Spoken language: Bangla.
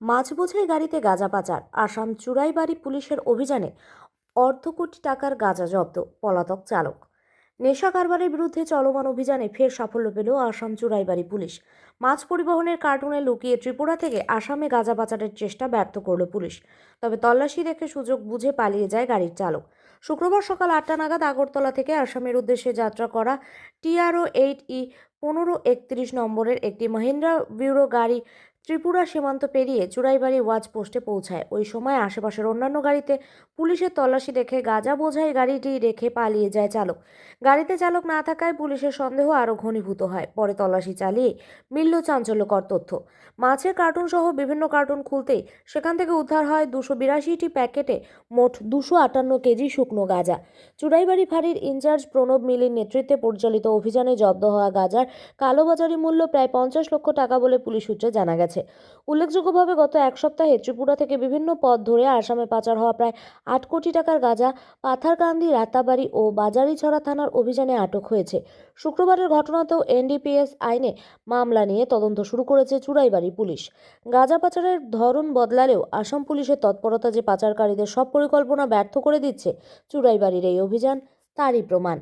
মাছ বোঝাই গাড়িতে গাঁজা পাচার, আসাম চুরাইবাড়ি পুলিশের অভিযানে অর্ধ কোটি টাকার গাঁজা জব্দ, পলাতক চালক। নেশা কারবারের বিরুদ্ধে চলমান অভিযানে ফের সাফল্য পেল আসাম চুরাইবাড়ি পুলিশ। মাছ পরিবহনের কার্টুনে লুকিয়ে ত্রিপুরা থেকে আসামে গাঁজা পাচারের চেষ্টা ব্যর্থ করল পুলিশ। তবে তল্লাশি দেখে সুযোগ বুঝে পালিয়ে যায় গাড়ির চালক। শুক্রবার সকাল আটটা নাগাদ আগরতলা থেকে আসামের উদ্দেশ্যে যাত্রা করা টিআরও এইট ই পনেরো একত্রিশ নম্বরের একটি মহিন্দ্রা ব্যুরো গাড়ি ত্রিপুরা সীমান্ত পেরিয়ে চুরাইবাড়ি ওয়াচ পোস্টে পৌঁছায়। ওই সময় আশেপাশের অন্যান্য গাড়িতে পুলিশের তল্লাশি দেখে গাঁজা বোঝাই গাড়িটি রেখে পালিয়ে যায় চালক। গাড়িতে চালক না থাকায় পুলিশের সন্দেহ আরও ঘনীভূত হয়। পরে তল্লাশি চালিয়ে মিলল চাঞ্চল্যকর তথ্য। মাছের কার্টুন সহ বিভিন্ন কার্টুন খুলতেই সেখান থেকে উদ্ধার হয় দুশো বিরাশিটি প্যাকেটে মোট দুশো আটান্ন কেজি শুকনো গাঁজা। চুড়াইবাড়ি ফাঁড়ির ইনচার্জ প্রণব মিলির নেতৃত্বে পরিচালিত অভিযানে জব্দ হওয়া গাঁজার কালোবাজারি মূল্য প্রায় পঞ্চাশ লক্ষ টাকা বলে পুলিশ সূত্রে জানা গেছে। উল্লেখযোগ্যভাবে গত এক সপ্তাহে ত্রিপুরা থেকে বিভিন্ন পথ ধরে আসামে পাচার হওয়া প্রায় আট কোটি টাকার গাঁজা, পাথারকান্দি, রাতাবাড়ি ও বাজারিছড়া থানার অভিযানে আটক হয়েছে। শুক্রবারের ঘটনাতেও এনডিপিএস আইনে মামলা নিয়ে তদন্ত শুরু করেছে চুড়াইবাড়ি পুলিশ। গাঁজা পাচারের ধরন বদলালেও আসাম পুলিশের তৎপরতা যে পাচারকারীদের সব পরিকল্পনা ব্যর্থ করে দিচ্ছে চুড়াইবাড়ির এই অভিযান, তারই প্রমাণ।